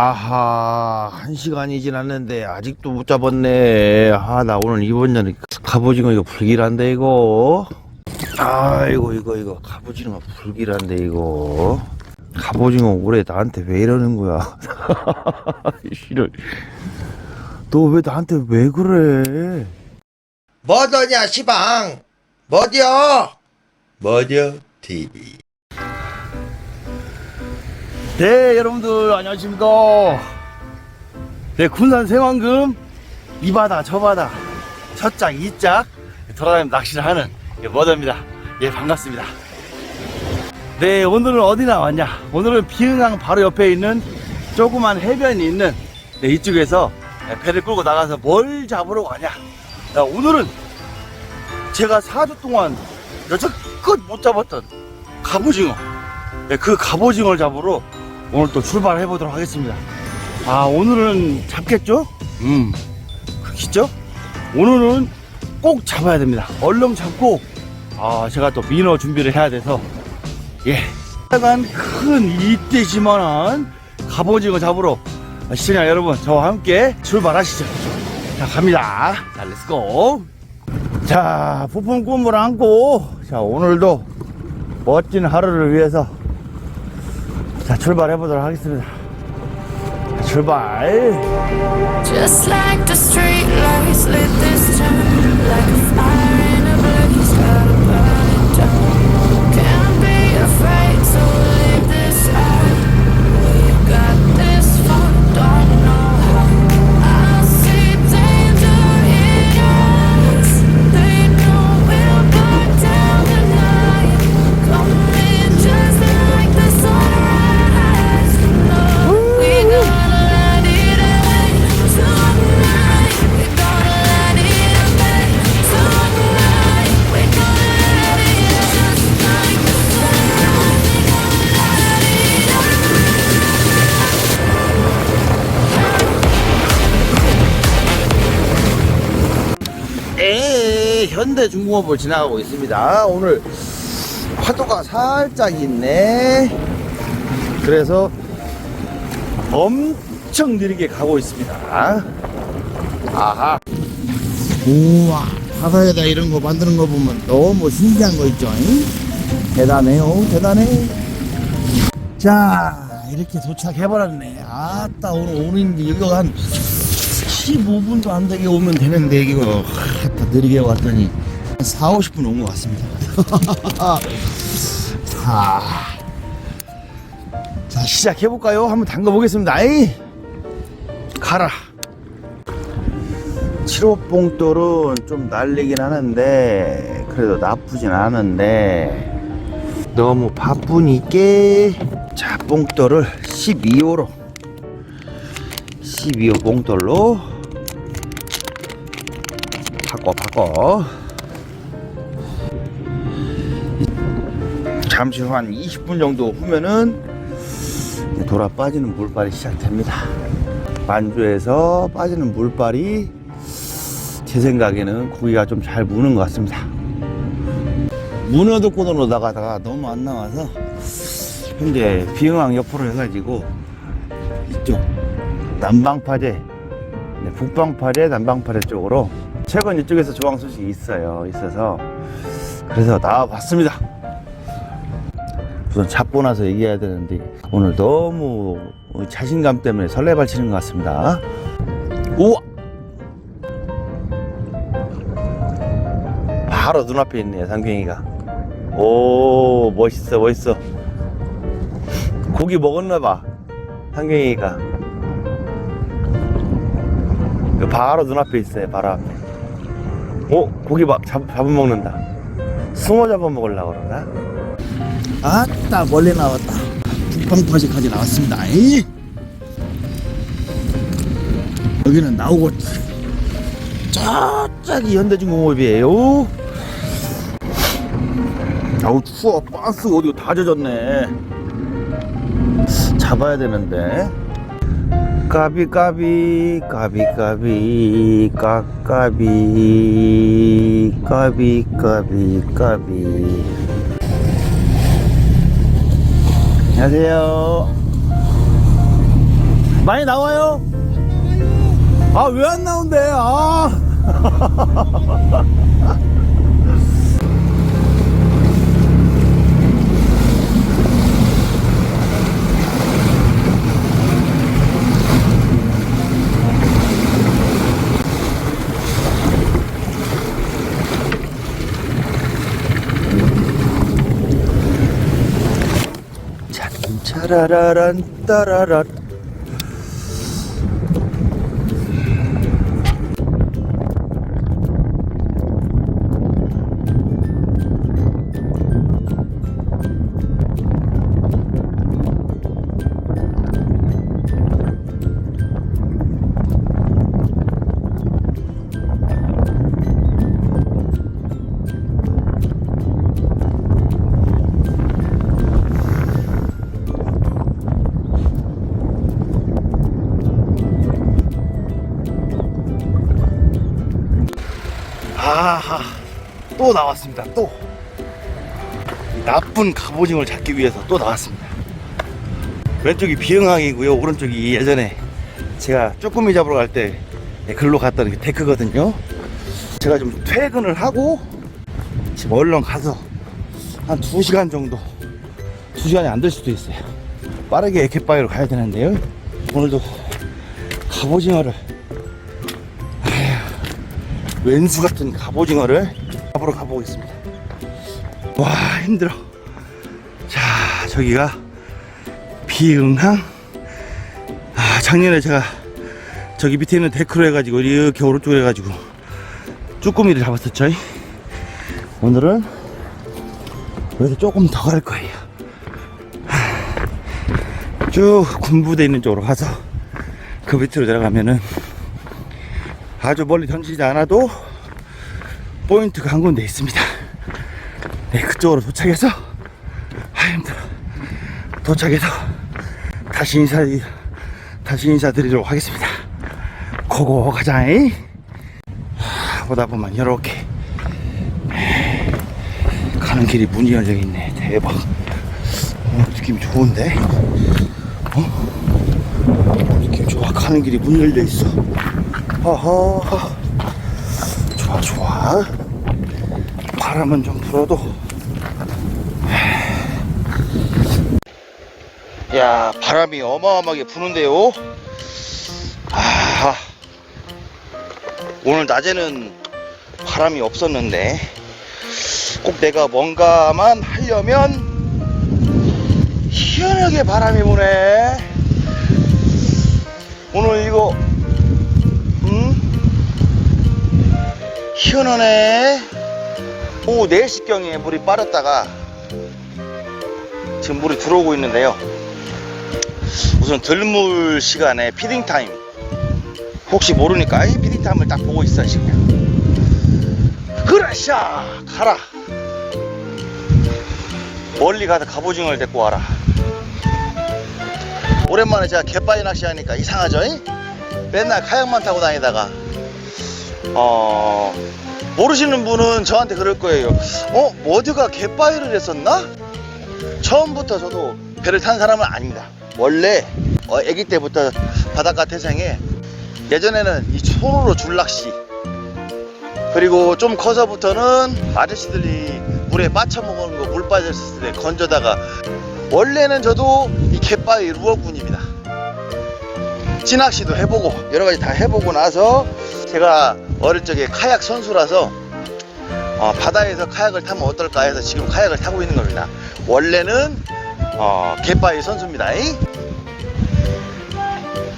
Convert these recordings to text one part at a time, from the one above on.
아하 한 시간이 지났는데 아직도 못 잡았네. 아 나 오늘 이번 년에 갑오징어 이거 불길한데 이거. 아이고 이거 이거. 갑오징어 불길한데 이거. 갑오징어 올해 나한테 왜 이러는 거야? 싫어 너왜 나한테 왜 그래? 뭐더냐 시방? 뭐디어 뭐디어 TV 네 여러분들 안녕하십니까. 네 군산 생황금 이 바다 저 바다 저짝 이짝 돌아다니며 낚시를 하는 예, 머더입니다. 예 반갑습니다. 네 오늘은 어디 나왔냐? 오늘은 비흥항 바로 옆에 있는 조그만 해변이 있는 네, 이쪽에서 예, 배를 끌고 나가서 뭘 잡으러 가냐? 자, 오늘은 제가 4주 동안 여태껏 못 잡았던 갑오징어. 네, 그 갑오징어를 잡으러 오늘 또 출발해 보도록 하겠습니다. 아, 오늘은 잡겠죠? 음, 그렇겠죠? 오늘은 꼭 잡아야 됩니다. 얼른 잡고, 아, 제가 또 민어 준비를 해야 돼서, 예. 약간 큰 이때지만한 갑오징어 잡으러 시청자 여러분, 저와 함께 출발하시죠. 자, 갑니다. 자, 렛츠고. 자, 부품 꿈을 안고, 자, 오늘도 멋진 하루를 위해서 자 출발해 보도록 하겠습니다. 자, 출발. Just like the 현대 중공업을 지나가고 있습니다. 오늘 파도가 살짝 있네. 그래서 엄청 느리게 가고 있습니다. 아하. 우와, 바다에다 이런 거 만드는 거 보면 너무 신기한 거 있죠? 잉? 대단해요, 대단해. 자, 이렇게 도착해버렸네. 아따, 오늘 오는데 여기가 한 15분도 안 되게 오면 되는데 이거 다 느리게 왔더니 한 4, 50분 온 것 같습니다. 자, 자 시작해 볼까요? 한번 담가 보겠습니다. 아이, 가라. 7호 봉돌은 좀 날리긴 하는데 그래도 나쁘진 않은데 너무 바쁘니까 자 봉돌을 12호로 12호 봉돌로 바꿔 바꿔. 잠시 후 한 20분 정도 후면은 돌아 빠지는 물발이 시작됩니다. 만주에서 빠지는 물발이 제 생각에는 고기가 좀 잘 무는 것 같습니다. 문어도권으로 나가다가 너무 안 나와서 현재 비흥항 옆으로 해가지고 이쪽 남방파제 네, 북방파제 남방파제 쪽으로 최근 이쪽에서 조항 소식이 있어요. 있어서 그래서 나와봤습니다. 우선 잡고 나서 얘기해야 되는데 오늘 너무 자신감 때문에 설레발 치는 것 같습니다. 우와! 바로 눈앞에 있네요 상경이가. 오 멋있어 멋있어. 고기 먹었나봐 상경이가. 그 바로 눈앞에 있어요 바로 앞에 오 고기 막 잡, 잡아먹는다. 숭어 잡아먹으려고 그러나? 아따 멀리 나왔다. 북방파지까지 나왔습니다. 에이. 여기는 나오고 저짝이 현대중공업이에요. 아우 추워. 버스 어디 다 젖었네. 잡아야 되는데 까비 까비 까비 까비 까까비 까비 까비 까비. 안녕하세요. 많이 나와요? 아 왜 안 나온대? 아 Tarararantararat. 또 나왔습니다. 또이 나쁜 갑오징어를 잡기 위해서 또 나왔습니다. 왼쪽이 비흥항이고요. 오른쪽이 예전에 제가 쭈꾸미 잡으러 갈 때 글로 갔던 그 데크거든요. 제가 좀 퇴근을 하고 지금 얼른 가서 한 2시간 정도 2시간이 안 될 수도 있어요. 빠르게 에케바이로 가야 되는데요. 오늘도 갑오징어를 왼수 같은 갑오징어를 잡으러 가보겠습니다. 와 힘들어. 자 저기가 비응항. 아 작년에 제가 저기 밑에 있는 데크로 해가지고 이렇게 오른쪽으로 해가지고 쭈꾸미를 잡았었죠. 오늘은 여기서 조금 더 갈 거예요. 쭉 군부대 있는 쪽으로 가서 그 밑으로 내려가면은 아주 멀리 던지지 않아도 포인트가 한 군데 있습니다. 네, 그쪽으로 도착해서 아 힘들어. 도착해서 다시 인사 다시 인사드리도록 하겠습니다. 고고 가자이. 하, 보다 보면 이렇게 가는 길이 문이 열려 있네. 대박. 어, 느낌 좋은데? 어? 느낌 좋아. 가는 길이 문 열려 있어. 허허 좋아 좋아 바람은 좀 불어도 야 바람이 어마어마하게 부는데요 아 오늘 낮에는 바람이 없었는데 꼭 내가 뭔가만 하려면 희한하게 바람이 부네 오늘 이거 음? 희한하네. 오후 4시경에 물이 빠졌다가 지금 물이 들어오고 있는데요. 우선 들물 시간에 피딩 타임. 혹시 모르니까 이 피딩 타임을 딱 보고 있어 지금. 그라샤 가라. 멀리 가서 갑오징어를 데리고 와라. 오랜만에 제가 갯바위 낚시하니까 이상하죠? 잉? 맨날 카약만 타고 다니다가 어 모르시는 분은 저한테 그럴 거예요. 어 머드가 갯바위를 했었나? 처음부터 저도 배를 탄 사람은 아닙니다. 원래 어, 아기 때부터 바닷가 태생에 예전에는 이 손으로 줄낚시 그리고 좀 커서부터는 아저씨들이 물에 빠쳐먹은 거 물 빠졌을 때 건져다가 원래는 저도 이 갯바위 루어꾼입니다. 찌낚시도 해보고 여러 가지 다 해보고 나서 제가 어릴 적에 카약 선수라서 어, 바다에서 카약을 타면 어떨까 해서 지금 카약을 타고 있는 겁니다. 원래는 어, 갯바위 선수입니다. 이?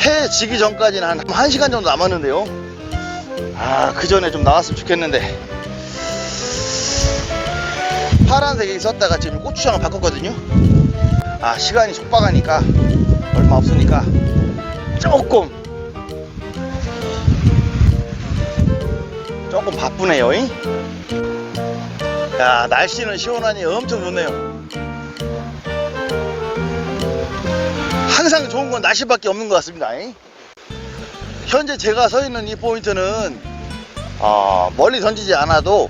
해 지기 전까지는 한 1시간 정도 남았는데요. 아, 그 전에 좀 나왔으면 좋겠는데. 파란색이 썼다가 지금 고추장을 바꿨거든요. 아, 시간이 촉박하니까 얼마 없으니까 조금 조금 바쁘네요. 잉? 야 날씨는 시원하니 엄청 좋네요. 항상 좋은 건 날씨밖에 없는 것 같습니다. 잉? 현재 제가 서 있는 이 포인트는 어, 멀리 던지지 않아도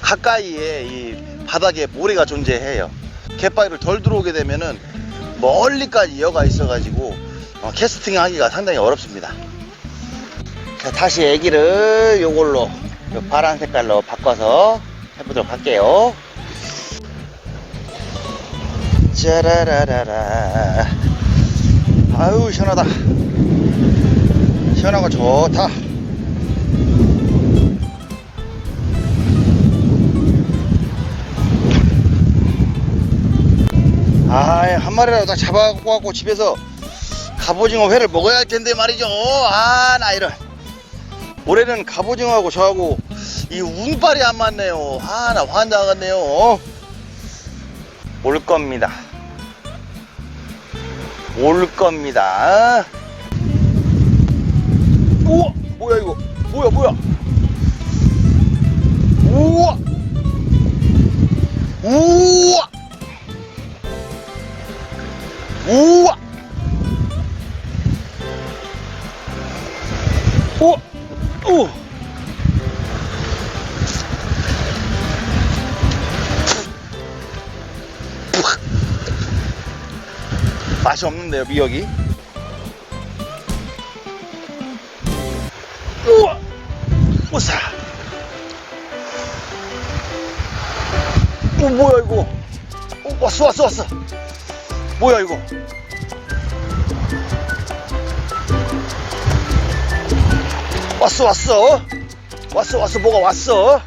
가까이에 이 바닥에 모래가 존재해요. 갯바위를 덜 들어오게 되면은 멀리까지 이어가 있어가지고 어, 캐스팅 하기가 상당히 어렵습니다. 자, 다시 애기를 요걸로 요 파란 색깔로 바꿔서 해보도록 할게요. 짜라라라라. 아유, 시원하다. 시원하고 좋다. 아, 한 마리라도 딱 잡아갖고 갖고 집에서 갑오징어 회를 먹어야 할 텐데 말이죠. 아, 나 이런. 올해는 갑오징어하고 저하고 이 운빨이 안 맞네요. 아, 나 환장하겠네요. 올 겁니다. 올 겁니다. 우와, 뭐야 이거? 뭐야, 뭐야? 우와, 우와, 우와. 오! 맛이 없는데요, 미역이? 우와! 우사! 어, 뭐야, 이거? 어, 왔어, 왔어, 왔어! 뭐야, 이거? 왔어 왔어. 왔어 왔어. 뭐가 왔어?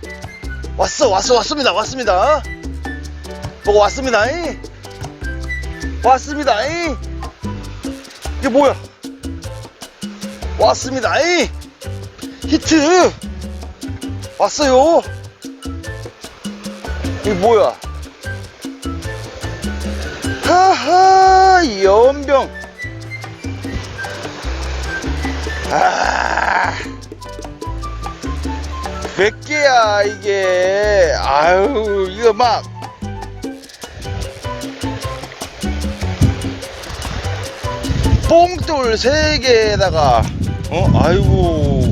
왔어 왔어 왔습니다. 왔습니다. 뭐가 왔습니다 이. 왔습니다 이. 이게 뭐야? 왔습니다 이. 히트! 왔어요. 이게 뭐야? 하하 연병. 아 몇 개야 이게? 아유 이거 막. 뽕돌 세 개에다가 어 아이고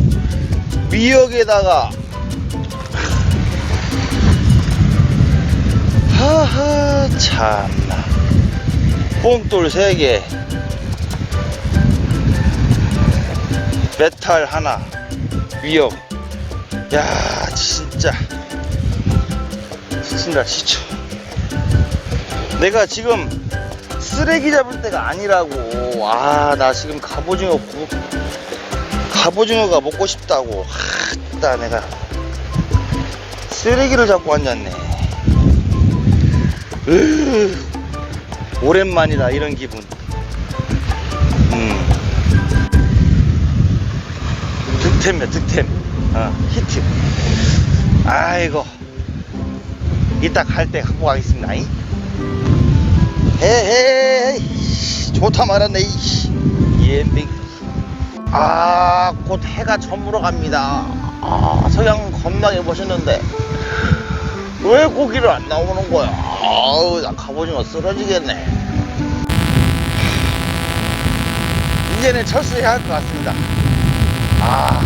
미역에다가. 하하 참나. 뽕돌 세개. 메탈 하나 미역 야 진짜. 지친다 지쳐 내가 지금 쓰레기 잡을 때가 아니라고. 아 나 지금 갑오징어 구, 갑오징어가 먹고 싶다고. 하다 내가 쓰레기를 잡고 앉았네. 으, 오랜만이다 이런 기분. 음. 득템이야 득템 어, 히트. 아이고. 이따 갈 때 갖고 가겠습니다. 이. 헤헤 좋다 말았네 예빙 아곧 해가 저물어 갑니다. 아 서양 겁나게 보셨는데. 왜 고기를 안 나오는 거야? 아우 나 갑오징어 쓰러지겠네. 이제는 철수해야 할 것 같습니다. 아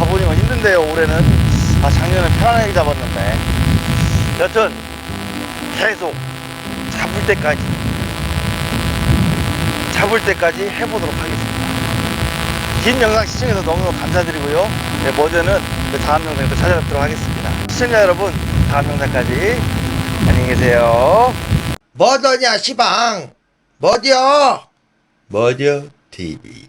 갑오징어 힘든데요 올해는. 아 작년엔 편안하게 잡았는데. 여튼 계속 잡을 때까지 잡을 때까지 해보도록 하겠습니다. 긴 영상 시청해서 너무너무 감사드리고요. 네, 머저는 그 다음 영상에 또 찾아뵙도록 하겠습니다. 시청자 여러분 다음 영상까지 안녕히 계세요. 뭐더냐 시방? 뭐디어 뭐디어 TV